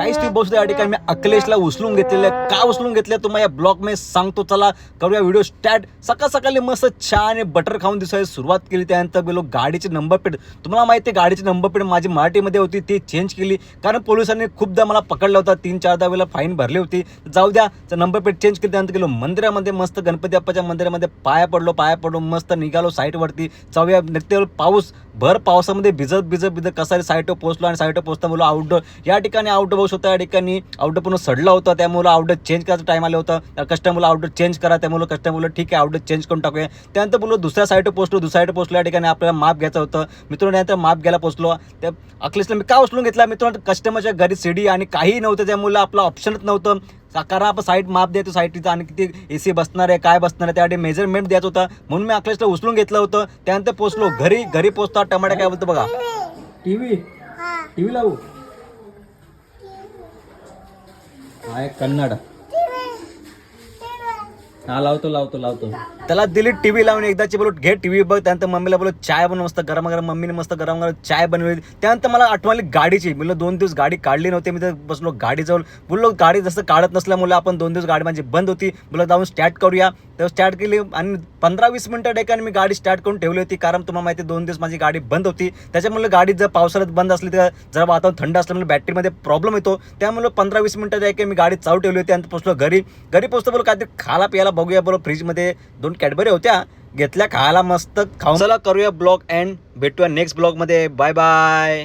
काहीच तुम्ही बसू या ठिकाणी मी अखिलेशला उचलून घेतलेलं का उचलून घेतलं तुम्हाला या ब्लॉग मी सांगतो चला करूया व्हिडिओ स्टार्ट सकाळ सकाळी मस्त छान बटर खाऊन दिसायला सुरुवात केली. त्यानंतर गेलो गाडीची नंबर प्लेट तुम्हाला माहिती आहे गाडीची नंबर प्लेट माझी मराठीमध्ये होती ती चेंज केली. कारण पोलिसांनी खूपदा मला पकडला होता तीन चारदा वेळेला फाईन भरली होती. जाऊ द्या नंबर प्लेट चेंज केली त्यानंतर गेलो मंदिरामध्ये मस्त गणपती बाप्पाच्या मंदिरामध्ये पाया पडलो पाया पडलो मस्त निघालो साईटवरती जाऊया नृत्य पाऊस भर पावसामध्ये भिजत भिजत भिजत कसा साईटवर पोहोचलो आणि साईटवर पोहोचता बोलो आउटडोर या ठिकाणी आउटडोर पाऊस होता या ठिकाणी. आउटडोर पूर्ण सडला होता त्यामुळे आउटडोर चेंज करायचं टाईम आलं होतं. कस्टमरला आउटडोर चेंज करा त्यामुळे कस्टमरला ठीक आहे आउटडोर चेंज करून टाकूया. त्यानंतर बोललो दुसऱ्या साईडवर पोहोचलो दुसऱ्या साईडवर पोहोचलो. या ठिकाणी आपल्याला माप घ्यायचं होतं. मित्रांनो त्यानंतर माप घ्यायला पोहोचलो. त्या अखिलेशला मी का उचलून घेतला? मित्रांनो कस्टमरच्या घरी सीडी आणि काही नव्हतं त्यामुळे आपलं ऑप्शनच नव्हतं. कारण आपण साईड माप देतो साईडचं आणि किती ए सी बसणार आहे काय बसणार आहे त्यासाठी मेजरमेंट द्यायचं होतं. म्हणून मी अखिलेशला उचलून घेतलं होतं. त्यानंतर पोहोचलो घरी घरी पोहोचता टमाटा काय बोलतो बघा. टीव्ही? टीव्ही लावू? हा एक कन्नड. हा लावतो लावतो लावतो. त्याला दिली टीव्ही लावून एकदाची बोलू घे टीव्ही बघ त्यानंतर मम्मीला बोलू चाय बनव मस्त गरम गरम मम्मीने मस्त गरम गरम चाय बनवली. त्यानंतर मला आठवली गाडीची. म्हणलं दोन दिवस गाडी काढली नव्हती मी तर बसलो गाडी जाऊन बोललो गाडी जसं काढत नसल्यामुळे आपण दोन दिवस गाडी माझी बंद होती. बोललो जाऊन स्टार्ट करूया. तेव्हा स्टार्ट केली आणि पंधरा वीस मिनटं डेकाने मी गाडी स्टार्ट करून ठेवली होती. कारण तुम्हाला माहिती आहे, दोन दिवस माझी गाडी बंद होती. त्याच्यामुळे गाडी जर पावसाळ्यात बंद असली तर जर वातावरण थंड असल्यामुळे म्हणजे बॅटरीमध्ये प्रॉब्लेम येतो. त्यामुळे पंधरा वीस मिनटं ठिकाणी मी गाडी चालू ठेवली होती आणि पोचलो घरी. घरी पोचतो बोलो काहीतरी खायला प्यायला बघूया बरोबर फ्रीजमध्ये दोन कॅडबरी होत्या. घेतल्या खायला मस्त खाऊन चला करूया ब्लॉग अँड भेटूया नेक्स्ट ब्लॉगमध्ये. Bye bye